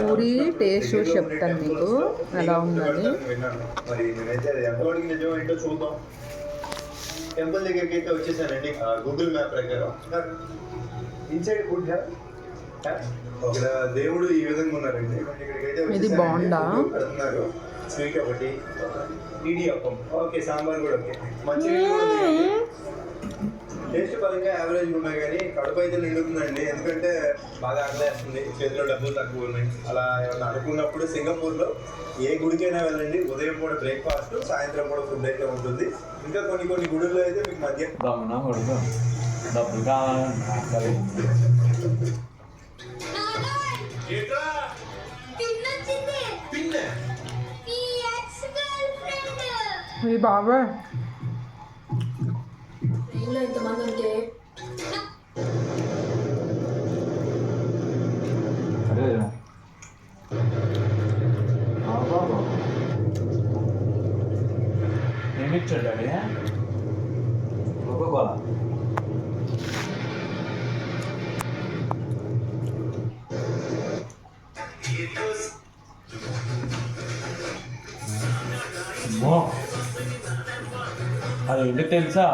Puri taste చూసి చెప్తాను మీకు. ఎలా ఉందని. టెంపుల్ దగ్గరికి అయితే వచ్చేసానండి గూగుల్ మ్యాప్ ప్రకారం. ఇన్సైడ్ ఫుడ్ ఇక్కడ దేవుడు ఈ విధంగా ఉన్నారండి. ఇక్కడికైతే ఇది వచ్చేసానండి. బాగుందా? స్వీట్ ఒకటి ఇడి అప్పం ఓకే సాంబార్ కూడా ఓకే. మంచిగా టేస్ట్ పరంగా యావరేజ్ ఉన్నాయి కానీ కడుపు అయితే నిండుతుందండి. ఎందుకంటే బాగా ఆకలేస్తుంది చేతిలో డబ్బులు తక్కువ ఉన్నాయి. అలా ఏమన్నా అనుకున్నప్పుడు సింగపూర్లో ఏ గుడికైనా వెళ్ళండి. ఉదయం కూడా బ్రేక్ఫాస్ట్ సాయంత్రం కూడా ఫుడ్ అయితే ఉంటుంది. ఇంకా కొన్ని కొన్ని గుడుల్లో అయితే మీకు మధ్య డబ్బులు బాబా ఇంట్లో ఇంతమంది ఉంటే? అదే ఆ అది కోకోకోలా అది తెలుసా?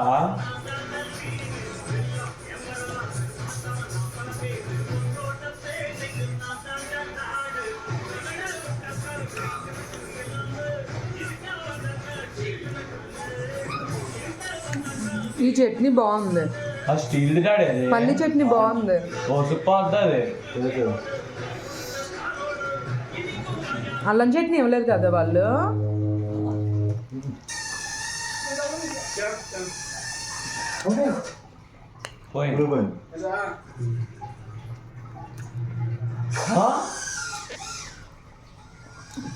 ఈ చట్నీ బాగుంది. ఆ స్టీల్ పల్లి చట్నీ బాగుంది. అల్లం చట్నీ ఇవ్వలేదు కదా వాళ్ళు?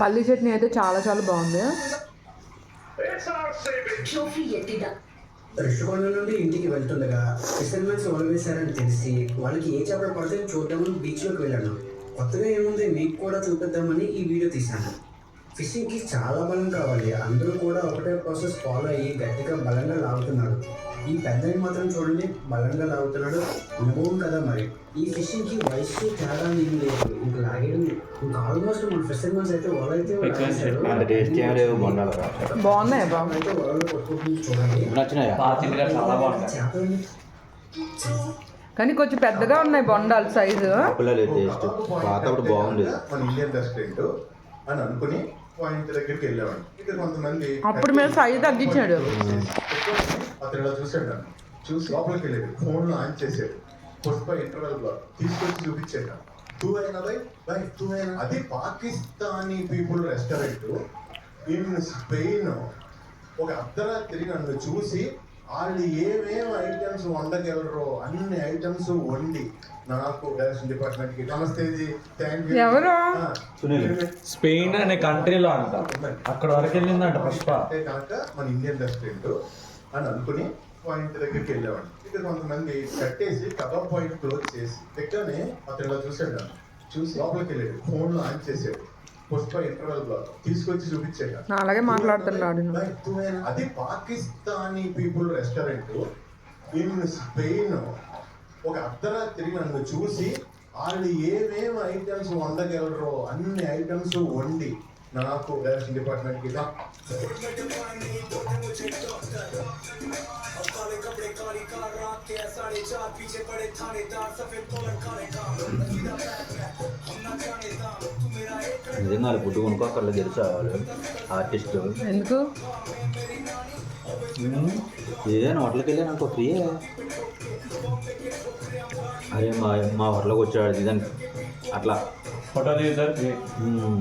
పల్లి చట్నీ అయితే చాలా చాలా బాగుంది. ఋషికొండ నుండి ఇంటికి వెళ్తుండగా ఫిషర్మెన్స్ వల వేశారని తెలిసి వాళ్ళకి ఏ చేపలు పడితే చూద్దామని బీచ్లోకి వెళ్ళాను. కొత్తగా ఏముంది మీకు కూడా చూపిద్దామని ఈ వీడియో తీశాను. ఫిషింగ్కి చాలా బలం కావాలి. అందరూ కూడా ఒకటే ప్రాసెస్ ఫాలో అయ్యి గట్టిగా బలంగా లాగుతున్నారు. ఈ పెద్దని మాత్రం చూడండి బలంగా లాగుతున్నాడు. అనుభవం కదా మరి. ఈ ఫిషింగ్కి వయసు తేడా ఏం లేదు. ఇంకా లాగేయడం ఇంకా ఆల్మోస్ట్ మన ఫిషర్మెన్స్ అయితే వల అయితే బాగున్నాయి అయితే వలలో పట్టుకుంటుంది చూడండి. చాలా చేపలు కానీ కొంచెం పెద్దగా ఉన్నాయి బొండాలు సైజు పాతప్పుడు బాగుండేది. మన ఇండియన్ రెస్టారెంట్ అని అనుకుని పాయింట్ దగ్గరికి వెళ్ళామండి ఇక్కడ కొంతమంది అప్పుడు మేము సైజు తగ్గించాడు. అతను ఇలా చూసాడు నన్ను చూసి లోపలికి వెళ్ళాడు. ఫోన్లో ఆన్ చేసాడు పుష్ప ఇంటర్వెల్లో తీసుకొచ్చి చూపించాడు. టూ అయినా బై? బై టూ అయినా. అది Pakistani people restaurant. In Spain ఒక అర్ధరాత్రి నన్ను చూసి వాళ్ళు ఏమేమి ఐటమ్స్ వండగలరో అన్ని ఐటమ్స్ వండి నాకు డైరెక్షన్ డిపార్ట్మెంట్కి నమస్తే థ్యాంక్ యూ ఎవరు? సునీల్. స్పెయిన్ అనే కంట్రీలో అంట. అక్కడ వరకు వెళ్ళిందంట పుష్ప. అంటే కనుక మన ఇండియన్ రెస్టారెంట్ అని అనుకుని పాయింట్ దగ్గరికి వెళ్ళామండి ఇక్కడ కొంతమంది కట్టేసి కబాబ్ పాయింట్ క్లోజ్ చేసి ఎక్కడనే అతను చూసాడు చూసి లోపలికి వెళ్ళాడు. ఫోన్లో ఆన్ చేసాడు పుష్ప ఇంటర్వెల్లో తీసుకొచ్చి చూపించాడు. అలాగే మాట్లాడుతున్నాడు. అది Pakistani people restaurant in Spain ఒక అర్ధరాత్రి నన్ను చూసి వాళ్ళు ఏమేమి ఐటమ్స్ వండగలరో అన్ని ఐటమ్స్ వండి నాకు డైరెక్షన్ డిపార్ట్మెంట్కి నిజంగా వాళ్ళు ఫుడ్ కొనుక్కోకర్లేదు తెలుసా వాళ్ళు ఆర్టిస్ట్ ఎందుకు ఏదైనా హోటల్కి వెళ్ళి నాకు ఫ్రీయే అరే మా మా హోటల్కి వచ్చాడు ఇదని అట్లా మ్మ్.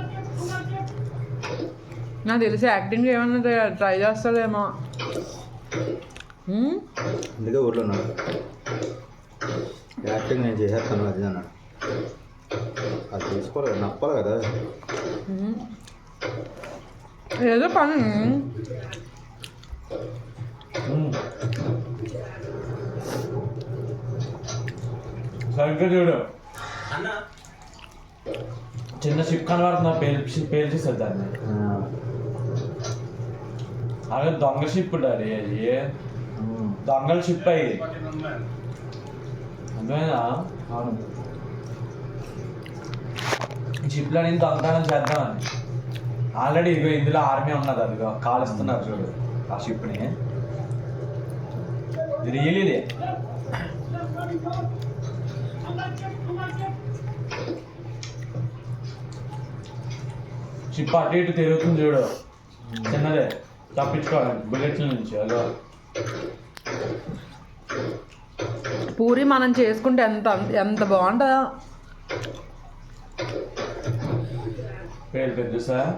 నాకు తెలిసి యాక్టింగ్ ఏమన్నా ట్రై చేస్తాడేమో? అందుకే ఊర్లో ఉన్నాడు. యాక్టింగ్ నేను చేసేస్తాను అది అన్నాడు. అది తీసుకోవాలి కదా నప్పాలి కదా. ఏదో పని. సరిగ్గా చూడు. చిన్న షిప్ కనబడుతున్నా పేల్చి పేల్చేస్తుంది దాన్ని. అదే దొంగ షిప్ డాడీ అది దొంగల షిప్ అయ్యి అర్థమైనా అవును. షిప్లో నేను దొంగతనం చేద్దామని ఆల్రెడీ ఇదిగో ఇందులో ఆర్మీ ఉన్నది అదిగో. కాలుస్తున్నారు చూడు ఆ షిప్ని రియలీ షిప్ అటు ఇటు తిరుగుతుంది చూడు. చిన్నదే. తప్పించుకోవడానికి బుల్లెట్ల నుంచి. అదో. పూరి మనం చేసుకుంటే ఎంత ఎంత బాగుంటుందో పేరు పెద్ద సార్.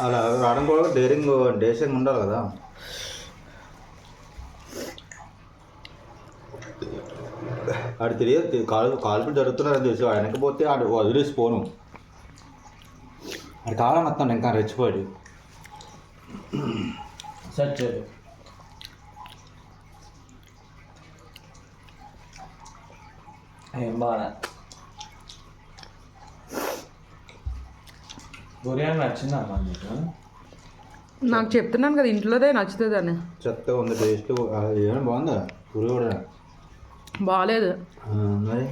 అలా రావడం కూడా డేరింగ్ డేసింగ్ ఉండాలి కదా. ఆడు తెలియదు కాలు కాల్పులు జరుగుతున్నారని తెలిసి. వాడు వెనకపోతే ఆడు వదిలేసి పోను. ఆడు కావాలని వస్తాను ఇంకా రెచ్చిపోయాడు. చేయి ఏం బాగా? బిర్యానీ నచ్చిందమ్మా నీకు? నాకు చెప్తున్నాను కదా ఇంట్లోదే నచ్చుతుందని. చెత్త ఉంది టేస్ట్ ఏమైనా బాగుందా? పురి కూడా. బాగాలేదు మరి?